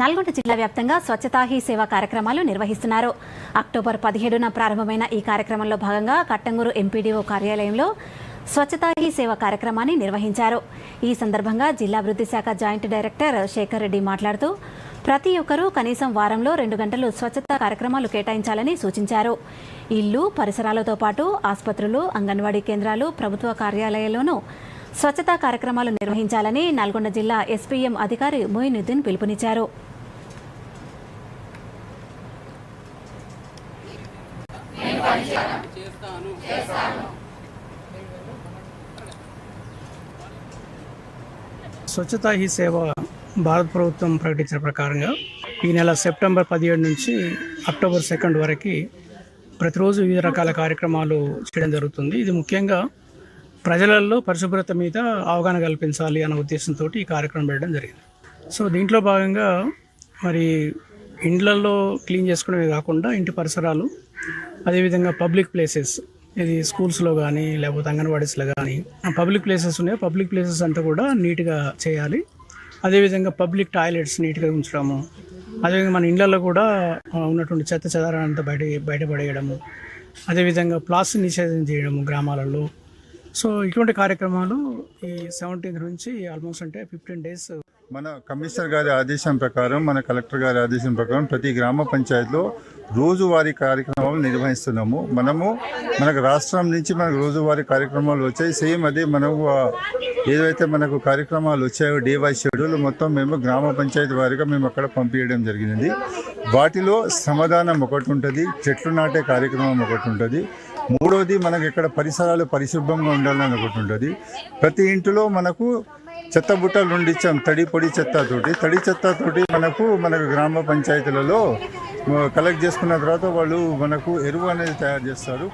నల్గొండ జిల్లా వ్యాప్తంగా స్వచ్ఛతా హీ సేవ కార్యక్రమాలు నిర్వహిస్తున్నారు. అక్టోబర్ పదిహేడున ప్రారంభమైన ఈ కార్యక్రమంలో భాగంగా కట్టంగూరు ఎంపీడీఓ కార్యాలయంలో స్వచ్ఛతా హీ సేవ కార్యక్రమాన్ని నిర్వహించారు. ఈ సందర్భంగా జిల్లాభివృద్ధి శాఖ జాయింట్ డైరెక్టర్ శేఖర్ రెడ్డి మాట్లాడుతూ ప్రతి ఒక్కరూ కనీసం వారంలో రెండు గంటలు స్వచ్ఛతా కార్యక్రమాలు కేటాయించాలని సూచించారు. ఇల్లు పరిసరాలతో పాటు ఆసుపత్రులు అంగన్వాడీ కేంద్రాలు ప్రభుత్వ కార్యాలయాల్లోనూ స్వచ్ఛతా కార్యక్రమాలు నిర్వహించాలని నల్గొండ జిల్లా ఎస్పీఎం అధికారి మొయినుద్దీన్ పిలుపునిచ్చారు. స్వచ్ఛతా హీ సేవ భారత ప్రభుత్వం ప్రకటించిన ప్రకారంగా ఈ నెల సెప్టెంబర్ పదిహేడు నుంచి అక్టోబర్ సెకండ్ వరకు ప్రతిరోజు వివిధ రకాల కార్యక్రమాలు చేయడం జరుగుతుంది. ఇది ముఖ్యంగా ప్రజలలో పరిశుభ్రత మీద అవగాహన కల్పించాలి అనే ఉద్దేశంతో ఈ కార్యక్రమం పెట్టడం జరిగింది. సో దీంట్లో భాగంగా మరి ఇండ్లలో క్లీన్ చేసుకోవడమే కాకుండా ఇంటి పరిసరాలు అదేవిధంగా పబ్లిక్ ప్లేసెస్ ఇది స్కూల్స్లో కానీ లేకపోతే అంగన్వాడీస్లో కానీ పబ్లిక్ ప్లేసెస్ ఉన్నాయి. పబ్లిక్ ప్లేసెస్ అంతా కూడా నీట్గా చేయాలి. అదేవిధంగా పబ్లిక్ టాయిలెట్స్ నీట్గా ఉంచడము. అదేవిధంగా మన ఇళ్ళల్లో కూడా ఉన్నటువంటి చెత్త చెదారాన్ని బయట బయటపడేయడము. అదేవిధంగా ప్లాస్టిక్ నిషేధం చేయడము గ్రామాలలో. సో ఇటువంటి కార్యక్రమాలు ఈ సెవెంటీన్త్ నుంచి ఆల్మోస్ట్ అంటే ఫిఫ్టీన్ డేస్ మన కమిషనర్ గారి ఆదేశం ప్రకారం మన కలెక్టర్ గారి ఆదేశం ప్రకారం ప్రతి గ్రామ పంచాయతీలో రోజువారీ కార్యక్రమాలు నిర్వహిస్తున్నాము. మనము మనకు రాష్ట్రం నుంచి మనకు రోజువారీ కార్యక్రమాలు వచ్చాయి. సేమ్ అదే మనకు ఏదైతే మనకు కార్యక్రమాలు వచ్చాయో డే వై షెడ్యూల్ మొత్తం మేము గ్రామ పంచాయతీ వారిగా మేము అక్కడ పంపించడం జరిగింది. వాటిలో సమాధానం ఒకటి ఉంటుంది చెట్లు నాటే కార్యక్రమం ఒకటి ఉంటుంది. మూడవది మనకు ఇక్కడ పరిసరాలు పరిశుభ్రంగా ఉండాలని ఒకటి ఉంటుంది. ప్రతి ఇంటిలో మనకు చెత్త బుట్టలు ఉండిచ్చాం తడి పొడి చెత్తతోటి తడి చెత్తతోటి మనకు మనకు గ్రామ పంచాయతీలలో కలెక్ట్ చేసుకున్న తర్వాత వాళ్ళు మనకు ఎరువు అనేది తయారు చేస్తారు.